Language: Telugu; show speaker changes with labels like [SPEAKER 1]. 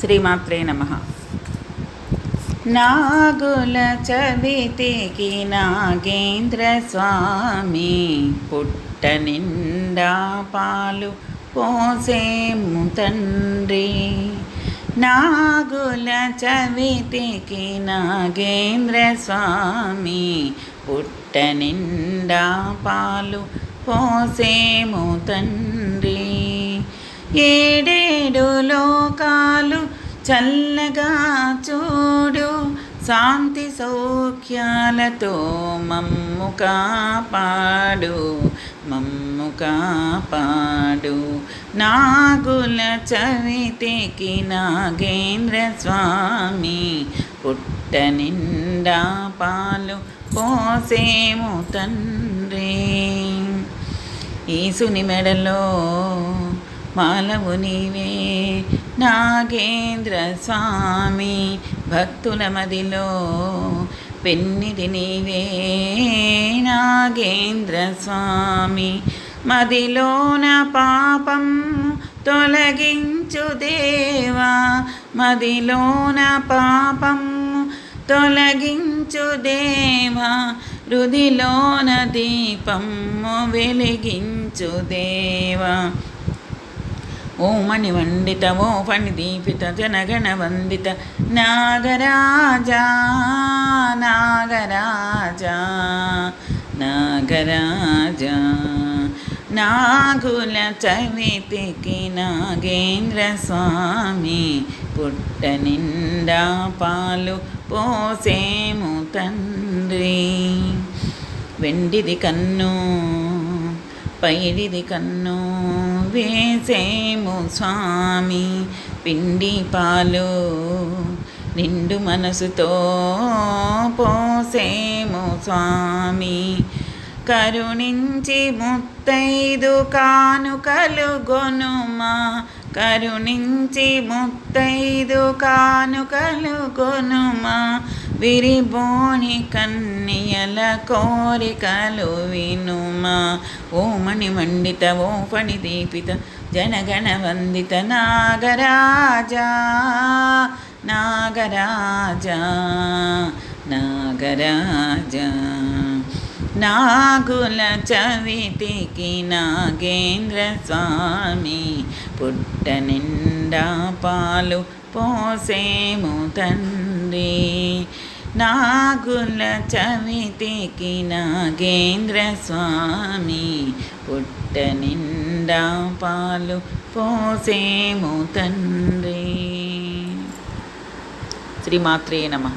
[SPEAKER 1] శ్రీమాత్రే నమ. నాగుల చవితికి నాగేంద్ర స్వామి పుట్ట నిండా పాలు పోసేము తండ్రి నాగుల చవితికి నాగేంద్ర స్వామి పుట్ట నిండా పాలు పోసేము తండ్రి ఏడేడు లోకాలు చల్లగా చూడు శాంతి సౌఖ్యాలతో మమ్ము కాపాడు మమ్ము కాపాడు. నాగుల చవితికి నాగేంద్ర స్వామి పుట్ట నిండా పాలు పోసేము తండ్రి. ఈసుని మెడలో మాలవు నీవే నాగేంద్ర స్వామి భక్తుల మదిలో పెన్నిది నీవే నాగేంద్ర స్వామి మదిలోన పాపం తొలగించు దేవా మదిలోన పాపం తొలగించు దేవా రుదిలోన దీపం వెలిగించు దేవా ఓ వండిత ఓ ఫణి దీపిత జనగణ వందిత నాగరాజా నాగరాజా నాగరాజా. నాగుల చవితికి నాగేంద్ర స్వామి పుట్ట నిండా పాలు పోసేము తండ్రి. వెండిది కన్ను పైడిది కన్ను నువ్వేసేము స్వామి? పిండి పాలు నిండు మనసుతో పోసేము స్వామి? కరుణించి ముత్తైదు కానుకలు గొనుమా? కరుణించి ముత్తైదు కానుకలు గొనుమా? విరిబోని కన్నియల కోరికలు వినుమా. ఓ మణి మండిత ఓ ఫణి దీపిత జనగణ వందిత నాగరాజా నాగరాజా నాగరాజా. నాగుల చవితికి నాగేంద్ర స్వామి పుట్ట నిండా పాలు పోసేము తండ్రి. నాగుల చవితికి నాగేంద్ర స్వామి పుట్ట నిండా పాలు పోసేము తండ్రి. శ్రీమాత్రే నమ.